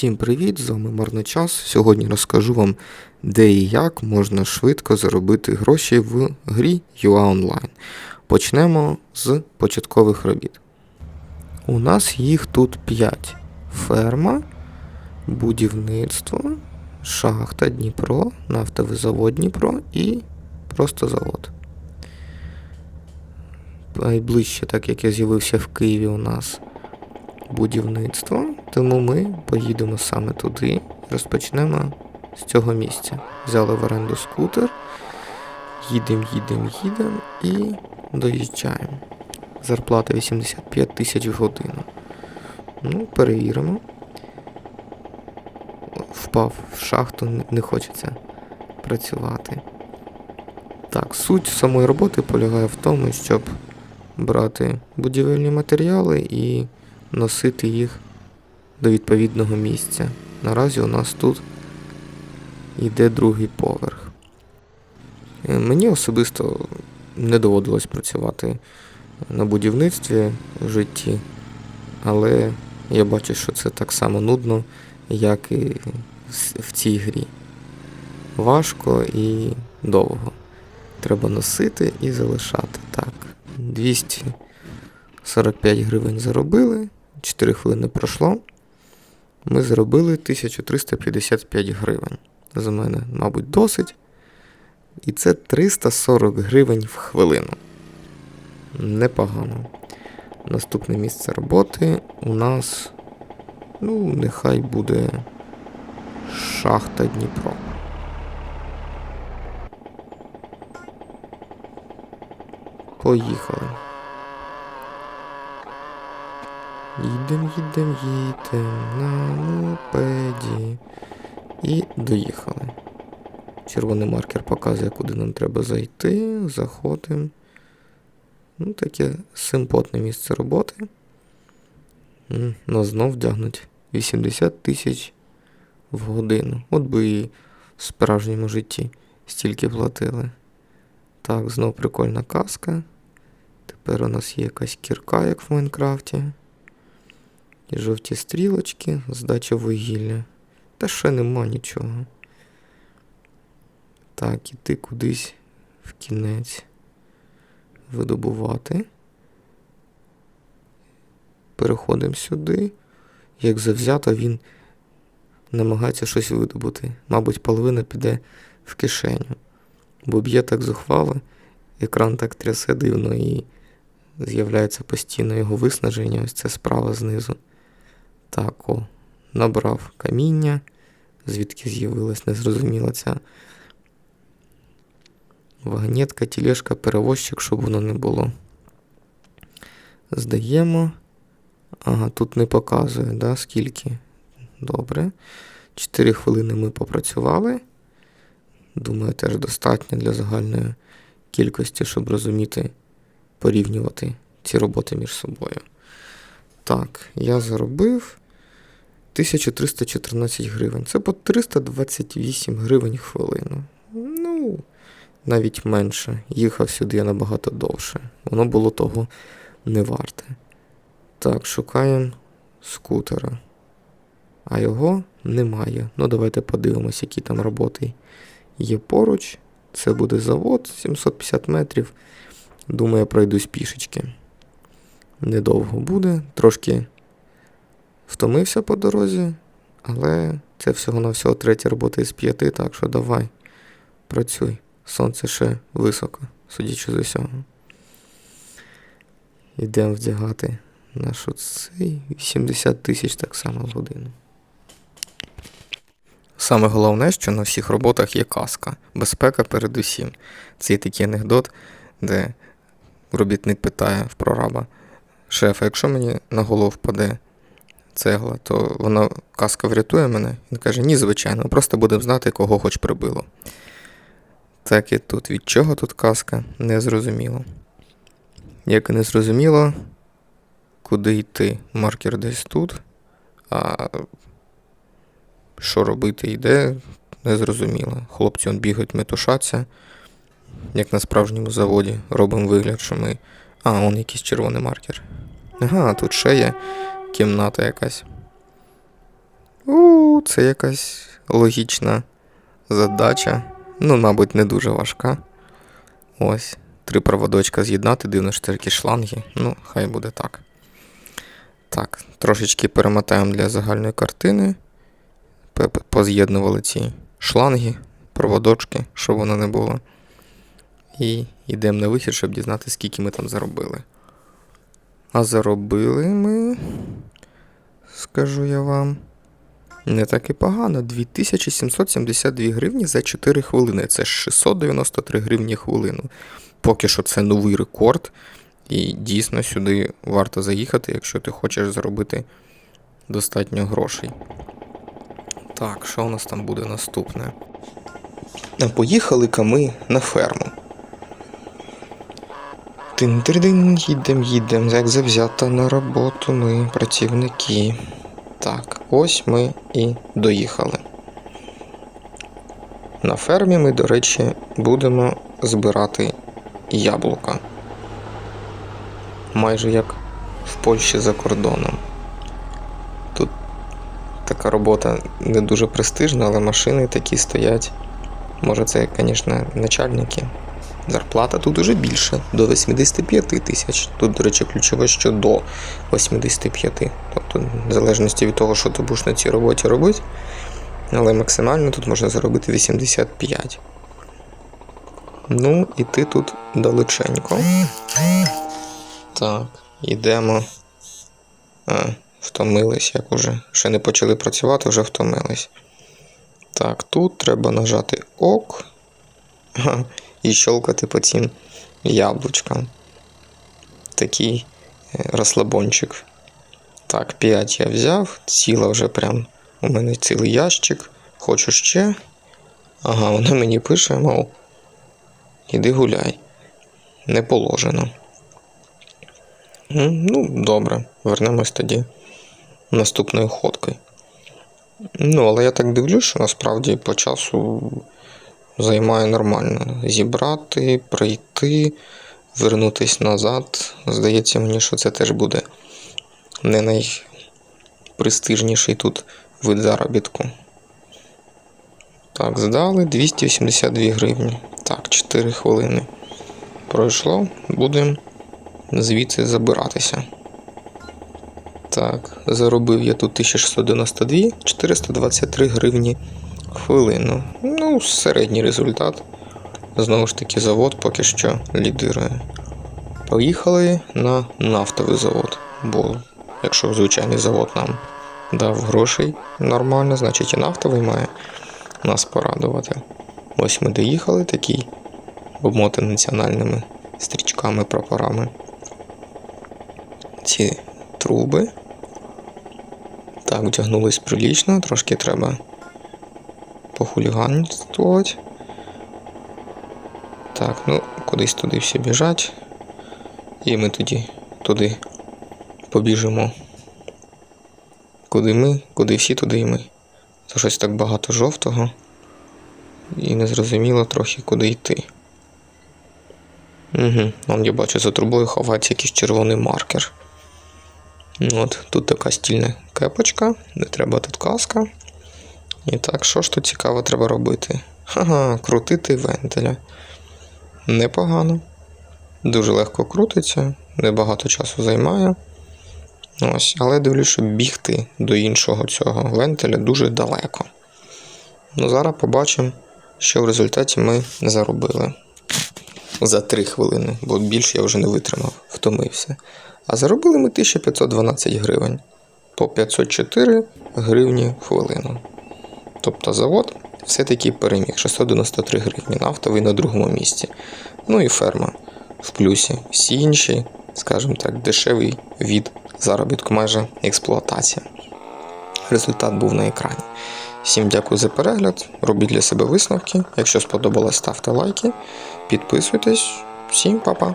Всім привіт! З вами Марночас. Сьогодні розкажу вам, де і як можна швидко заробити гроші в грі UA Online. Почнемо з початкових робіт. У нас їх тут 5: ферма, будівництво, шахта Дніпро, нафтовий завод Дніпро і просто завод. Найближче, так як я з'явився в Києві, у нас будівництво, тому ми поїдемо саме туди, розпочнемо з цього місця. Взяли в оренду скутер, їдемо, їдемо, їдемо і доїжджаємо. Зарплата 85 тисяч в годину. Ну, перевіримо. Впав в шахту, не- хочеться працювати. Так, суть самої роботи полягає в тому, щоб брати будівельні матеріали і носити їх до відповідного місця. Наразі у нас тут йде другий поверх. Е, Мені особисто не доводилось працювати на будівництві в житті, але я бачу, що це так само нудно, як і в цій грі. Важко і довго. Треба носити і залишати. Так, 245 гривень заробили. 4 хвилини пройшло. Ми заробили 1355 гривень. За мене, мабуть, досить. І це 340 гривень в хвилину. Непогано. Наступне місце роботи у нас. Ну, нехай буде шахта Дніпро. Поїхали. Їдем, їдем, їдем на мопеді. І доїхали. Червоний маркер показує, куди нам треба зайти. Заходимо. Ну, таке симпотне місце роботи. Нас знов вдягнуть 80 тисяч в годину. От би і в справжньому житті стільки платили. Так, знов прикольна каска. Тепер у нас є якась кірка, як в Майнкрафті. І жовті стрілочки, здача вугілля. Та ще нема нічого. Так, іти кудись в кінець видобувати. Переходимо сюди. Як завзято, він намагається щось видобути. Мабуть, половина піде в кишеню. Бо б'є так зухвало, екран так трясе дивно і з'являється постійно його виснаження. Ось це справа знизу. Так, о, набрав каміння, звідки з'явилась незрозуміла ця вагонетка, тілешка, перевозчик, щоб воно не було. Здаємо. Ага, тут не показує, да, скільки. Добре. 4 хвилини ми попрацювали. Думаю, теж достатньо для загальної кількості, щоб розуміти, порівнювати ці роботи між собою. Так, я заробив 1314 гривень. Це по 328 гривень хвилину. Ну, навіть менше. Їхав сюди я набагато довше. Воно було того не варте. Так, шукаємо скутера. А його немає. Ну, давайте подивимось, які там роботи є поруч. Це буде завод 750 метрів. Думаю, я пройдусь пішечки. Недовго буде. Трошки втомився по дорозі, але це всього-навсього третя робота із п'яти, так що давай, працюй. Сонце ще високо, судячи з усього. Йдемо вдягати нашу цей 80 тисяч так само в годину. Саме головне, що на всіх роботах є каска. Безпека передусім. Це є такий анекдот, де робітник питає в прораба: Шеф, якщо мені на голову впаде цегла, то вона каска врятує мене? Він каже, ні, звичайно, просто будемо знати, кого хоч прибило. Так і тут. Від чого тут казка? Не зрозуміло. Як і не зрозуміло, куди йти. Маркер десь тут. А що робити йде, не зрозуміло. Хлопці он бігають, метушаться, як на справжньому заводі. Робимо вигляд, що ми. А, он якийсь червоний маркер. Ага, тут ще є кімната якась. У, це якась логічна задача. Ну, мабуть, не дуже важка. Ось. Три проводочка з'єднати, дивно, що якісь шланги. Ну, хай буде так. Так, трошечки перемотаємо для загальної картини. Поз'єднували ці шланги, проводочки, щоб воно не було. І йдемо на вихід, щоб дізнатися, скільки ми там заробили. А заробили ми, скажу я вам, не так і погано. 2772 гривні за 4 хвилини. Це 693 гривні хвилину. Поки що це новий рекорд. І дійсно сюди варто заїхати, якщо ти хочеш заробити достатньо грошей. Так, що у нас там буде наступне? Поїхали-ка ми на ферму. Тин-тир-дин, їдем, їдем, як завзята на роботу ми працівники. Так, ось ми і доїхали. На фермі ми, до речі, будемо збирати яблука. Майже як в Польщі за кордоном. Тут така робота не дуже престижна, але машини такі стоять. Може, це, звісно, начальники. Зарплата тут уже більше, до 85 тисяч. Тут, до речі, ключове, що до 85. Тобто, в залежності від того, що ти будеш на цій роботі робити, але максимально тут можна заробити 85. Ну, і ти тут далеченько. Так, йдемо. А, втомились, як уже. Ще не почали працювати, вже втомились. Так, тут треба нажати ок. І щелкати по цим яблучкам. Такий е, розслабончик. Так, 5 я взяв, ціла вже прям. У мене цілий ящик. Хочу ще. Ага, вона мені пише, мов. Іди гуляй. Не положено. Ну, добре, вернемось тоді наступною ходкою. Ну, але я так дивлюсь, що насправді по часу займає нормально. Зібрати, прийти, вернутись назад. Здається мені, що це теж буде не найпрестижніший тут вид заробітку. Так, здали 282 гривні. Так, 4 хвилини. Пройшло, будемо звідси забиратися. Так, заробив я тут 1692, 423 гривні хвилину. Ну, середній результат. Знову ж таки, завод поки що лідирує. Поїхали на нафтовий завод. Бо якщо звичайний завод нам дав грошей нормально, значить і нафтовий має нас порадувати. Ось ми доїхали, такий обмотаний національними стрічками, прапорами. Ці труби. Так, вдягнулись прилічно, трошки треба похуліганствувати. Так, ну, кудись туди всі біжать. І ми тоді туди побіжимо. Куди ми, куди всі, туди і ми. Це щось так багато жовтого. І незрозуміло трохи куди йти. Угу, Вон я бачу за трубою ховається якийсь червоний маркер. Ну, От, тут така стільна кепочка, не треба тут каска. І так, що ж тут цікаво треба робити? Ага, крутити вентиля. Непогано. Дуже легко крутиться, небагато часу займає. Ось, але дивлюсь, що бігти до іншого цього вентиля дуже далеко. Ну, зараз побачимо, що в результаті ми заробили. За 3 хвилини, бо більше я вже не витримав, втомився. А заробили ми 1512 гривень по 504 гривні хвилину. Тобто завод все-таки переміг 693 гривні нафтовий на другому місці. Ну і ферма в плюсі. Всі інші, скажімо так, дешевий від заробітку, майже експлуатація. Результат був на екрані. Всім дякую за перегляд. Робіть для себе висновки. Якщо сподобалось, ставте лайки, підписуйтесь. Всім па-па!